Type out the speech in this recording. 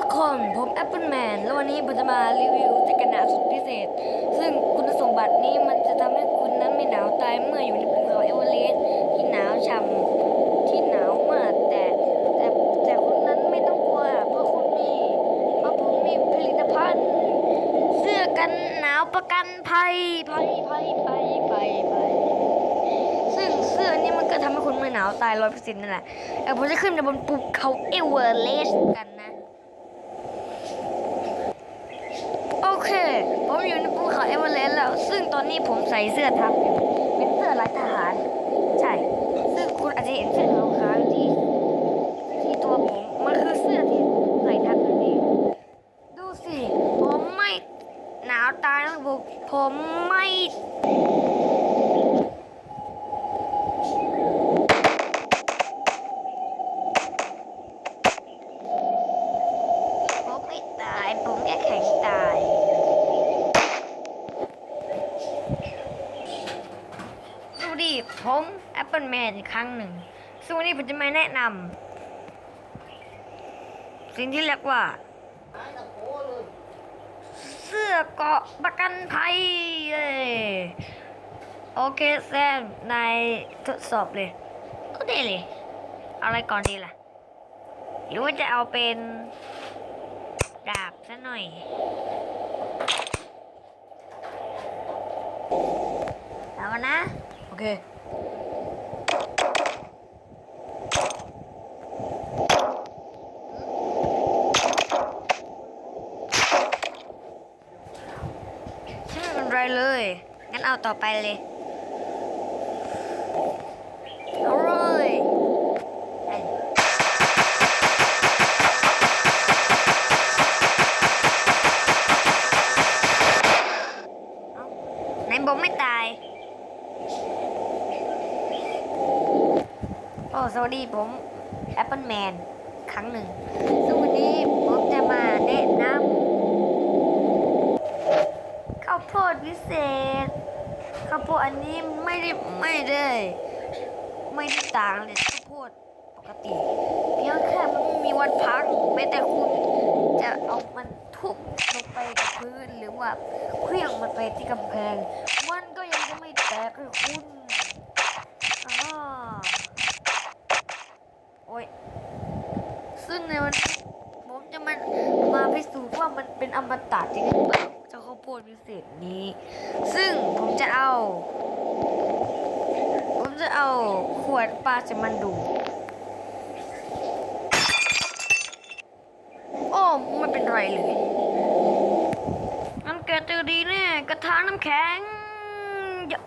ทุกคนผมแอปเปิลแมนแล้ววันนี้ผมจะมารีวิวแจ็คกันหนาวสุดพิเศษ ซึ่งคุณสมบัตินี้มันจะทำให้คุณนั้นไม่หนาวตายเมื่ออยู่ในภูเขาเอเวอเรสต์ที่หนาวฉ่ำที่หนาวมากแต่แต่แต่คุณนั้นไม่ต้องกลัวเพราะคุณมีเพราะผมมีผลิตภัณฑ์ เสื้อกันหนาวประกันภัยภัยภัยภัยภัยภัยซึ่งเสื้อนี้มันก็ทำให้คุณไม่หนาวตายร้อยเปอร์เซ็นต์นั่นแหละแต่ผมจะขึ้นไปบนภูเขาเอเวอเรสต์กันนะ โอเค ผมอยู่ในภูเขาเอเวอเรสต์แล้ว ซึ่ง ตอนนี้ผมใส่เสื้อทับอยู่เป็นเสื้อลายทหาร ใช่ ซึ่งคุณอาจจะเห็นเสื้อขาวๆที่ ที่ตัวผมมันคือเสื้อที่ใส่ทับนั่นเองดูสิ ผมไม่หนาวตายนะผมผมไม่ผมไม่ตาย ผมแค่แข็งตาย สวัสดี ผมแอปเปิลแมนอีกครั้งหนึ่ง ซึ่งวันนี้ผมจะมาแนะนำสิ่งที่เรียกว่า เสื้อเกาะประกันภัยโอเคแซมนายทดสอบเลยก็ได้เลยอาอะไรก่อนดีล่ะ หรือว่าจะเอาเป็น ดาบซะหน่อยเอานะ โอเค ไม่เป็นไรเลย งั้นเอาต่อไปเลยเอาเลยไปเอาไหนบอกไม่ตายโอ้สวัสดีผมแอปเปิลแมนครั้งหนึ่งซึ่งวันนี้ผมจะมาแนะนำ ข้าวโพิเศษข้าวโพดอันนี้ไม่ได้ไม่ได้ ไม่ได้ต่างเลยข้าวโพดปกติ เพียงแค่มันไม่มีวันพังแม้แต่คุณจะเอามันทุบลงไปกับพื้นหรือว่าเคลื่องมันไปที่กำแพง มันก็ยังจะไม่แตกเลยคุณอ่าโอ้ยซึ่งในวันนี้ผมจะมามาพิสูจน์ว่ามันเป็นอมตะจริงหรือเปล่า เจ้าข้าวดพิเศษนี้ ซึ่งผมจะเอา ผมจะเอาขวดปลาจะมันดู โอ้ไม่เป็นไรเลยมันแกจะดีแน่กระทะน้ำแข็งอย่า